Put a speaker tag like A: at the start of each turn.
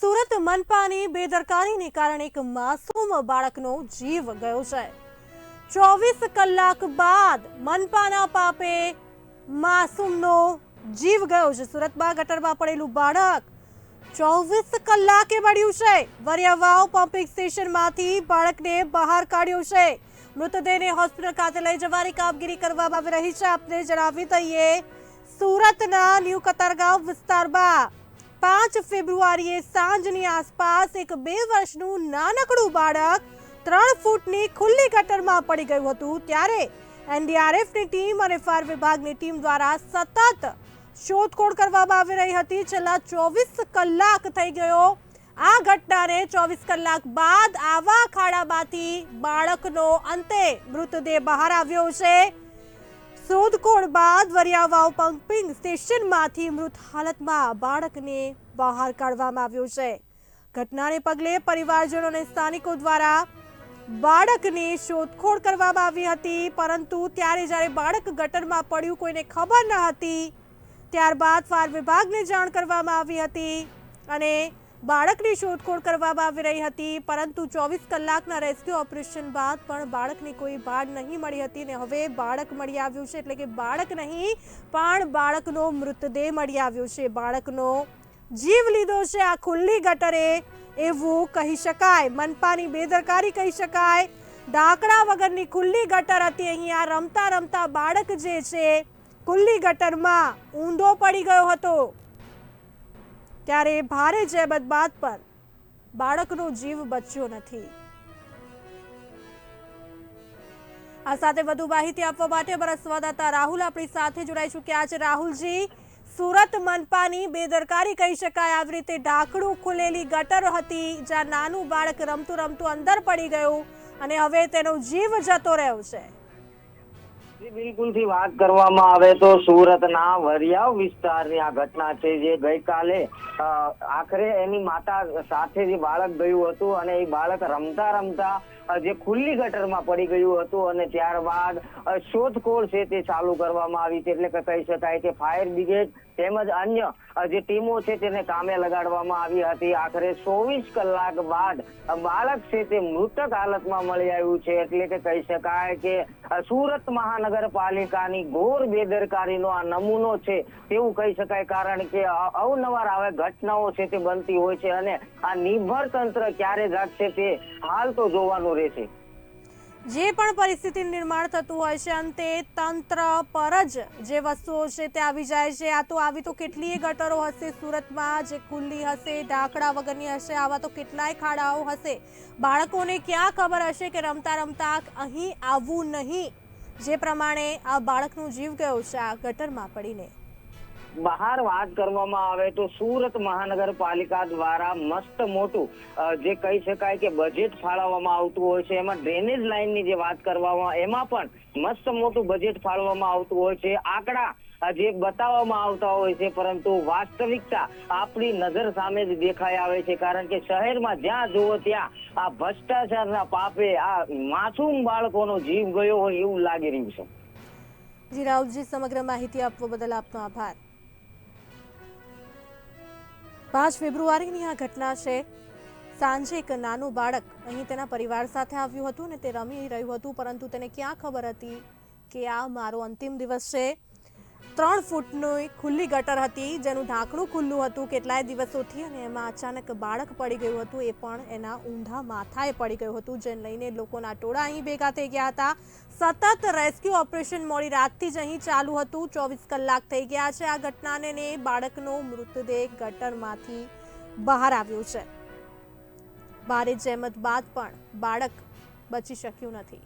A: સુરત મનપાની બેદરકારીને કારણે એક માસૂમ બાળકનો જીવ ગયો છે. ચોવીસ કલાક બાદ મનપાના પાપે માસૂમનો જીવ ગયો છે. સુરતમાં ગટરમાં પડેલું બાળક ચોવીસ કલાકે મળ્યું છે. વરિયાવાવ પમ્પિંગ સ્ટેશનમાંથી બાળકને બહાર કાઢ્યું છે. મૃતદેહને હોસ્પિટલ ખાતે લઈ જવાની કામગીરી કરવામાં આવી રહી છે. આપને જણાવી દઈએ, સુરતના ન્યૂ કતારગાંવ વિસ્તારમાં પાંચ ફેબ્રુઆરીએ સાંજની આસપાસ એક બે વર્ષનું નાનકડું બાળક ત્રણ ફૂટની ખુલ્લી ગટરમાં પડી ગયું હતું. ત્યારે એનડીઆરએફની ટીમ અને ફાયર વિભાગની ટીમ દ્વારા સતત શોધખોળ કરવામાં આવી રહી હતી. છેલ્લા ચોવીસ કલાક થઈ ગયો. આ ઘટનાને ચોવીસ કલાક બાદ આવા ખાડામાંથી બાળકનો અંતે મૃતદેહ બહાર આવ્યો છે. શોધખોળ બાદ વરિયાવાવ પંપિંગ સ્ટેશનમાંથી મૃત હાલતમાં બાળકને બહાર કાઢવામાં આવ્યો છે. ઘટનાને પગલે પરિવારજનો અને સ્થાનિકો દ્વારા બાળકની શોધખોળ કરવામાં આવી હતી, પરંતુ ત્યારે જ્યારે બાળક ગટરમાં પડ્યું કોઈને ખબર ન હતી, ત્યારબાદ ફાયર વિભાગને જાણ કરવામાં આવી હતી અને બાળકની શોધખોળ કરવામાં આવી રહી હતી, પરંતુ ચોવીસ કલાકના રેસ્ક્યુ ઓપરેશન બાદ પણ બાળકની કોઈ બાળ નહીં મળી હતી ને હવે બાળક મળી આવ્યું છે, એટલે કે બાળક નહીં, પણ બાળકનો મૃતદેહ મળી આવ્યો છે. બાળકનો જીવ લીધો છે આ ખુલ્લી ગટરે, એવું કહી શકાય. મનપાની બેદરકારી કહી શકાય. ઢાંકણા વગરની ખુલ્લી ગટર હતી. અહીંયા રમતા રમતા બાળક જે છે, ખુલ્લી ગટરમાં ઊંધો પડી ગયો હતો. ત્યારે ભારે જહેમત બાદ પણ બાળકનો જીવ બચ્યો નથી. આ સાથે વધુ માહિતી આપવા માટે અમારા સંવાદદાતા રાહુલ આપણી સાથે જોડાઈ ચૂક્યા છે. રાહુલજી, સુરત મનપાની બેદરકારી કહી શકાય. આવી રીતે ઢાંકણું ખુલેલી ગટર હતી, જ્યાં નાનું બાળક રમતું રમતું અંદર પડી ગયું અને હવે તેનો જીવ જતો રહ્યો છે.
B: બિલકુલથી વાત કરવામાં આવે તો સુરતના વરિયાવ વિસ્તારની આ ઘટના છે જે ગઈકાલે આખરે એની માતા સાથે જે બાળક ગયું હતું અને એ બાળક રમતા રમતા જે ખુલ્લી ગટરમાં પડી ગયું હતું અને ત્યારબાદ શોધખોળ છે તે ચાલુ કરવામાં આવી છે. એટલે કે કહી શકાય કે ફાયર બ્રિગેડ તેમજ અન્ય જે ટીમો છે તેને કામે લગાડવામાં આવી હતી. આખરે ચોવીસ કલાક બાદ બાળક છે તે મૃતક હાલતમાં મળી આવ્યું છે. એટલે કે કહી શકાય કે સુરત સુરત મહાનગરપાલિકાની ઘોર બેદરકારીનો આ નમૂનો છે તેવું કહી શકાય કારણ કે અવનવાર આવે ઘટનાઓ છે તે બનતી હોય છે અને આ નિર્ભર તંત્ર ક્યારે જાગશે તે હાલ તો જોવાનું રહેશે.
A: જે પણ પરિસ્થિતિ નિર્માણ થતું હોય છે અંતે તંત્ર પર જ જે વસ્તુઓ છે તે આવી જાય છે. આ તો આવી તો કેટલીય ગટરો હશે સુરતમાં, જે ખુલ્લી હશે ઢાંકડા વગરની હશે, આવા તો કેટલાય ખાડાઓ હશે. બાળકોને ક્યાં ખબર હશે કે રમતા રમતા અહીં આવવું નહીં? જે પ્રમાણે આ બાળકનો જીવ ગયો છે આ ગટરમાં પડીને.
B: બહાર વાત કરવામાં આવે તો સુરત મહાનગરપાલિકા દ્વારા મસ્ત મોટું જે કહી શકાય કે બજેટ ફાળવવામાં આવતું હોય છે, એમાં ડ્રેનેજ લાઇનની જે વાત કરવામાં, એમાં પણ મસ્ત મોટું બજેટ ફાળવવામાં આવતું હોય છે. આંકડા જે બતાવવામાં આવતા હોય છે, પરંતુ વાસ્તવિકતા આપણી નજર સામે જ દેખાઈ આવે છે, કારણ કે શહેરમાં જ્યાં જુઓ ત્યાં આ ભ્રષ્ટાચારના પાપે આ માસૂમ બાળકોનો જીવ ગયો હોય એવું લાગી રહ્યું છે.
A: જી રાહુલજી, સમગ્ર માહિતી આપવા બદલ આપનો આભાર. પાંચ ફેબ્રુઆરીની આ ઘટના છે. સાંજે એક નાનું બાળક અહીં તેના પરિવાર સાથે આવ્યું હતું ને તે રમી રહ્યું હતું, પરંતુ તેને ક્યાં ખબર હતી કે આ મારો અંતિમ દિવસ છે? ત્રણ ફૂટની ખુલ્લી ગટર હતી, જેનું ઢાંકણું ખુલ્લું હતું કેટલાય દિવસોથી અને એમાં અચાનક બાળક પડી ગયું હતું. એ પણ એના ઊંધા માથાએ પડી ગયું હતું, જેને લઈને લોકોના ટોળા અહીં ભેગા થઈ ગયા હતા. સતત રેસ્ક્યુ ઓપરેશન મોડી રાતથી જ અહીં ચાલુ હતું. ચોવીસ કલાક થઈ ગયા છે આ ઘટનાને ને બાળકનો મૃતદેહ ગટરમાંથી બહાર આવ્યો છે. ભારે જહેમત બાદ પણ બાળક બચી શક્યું નથી.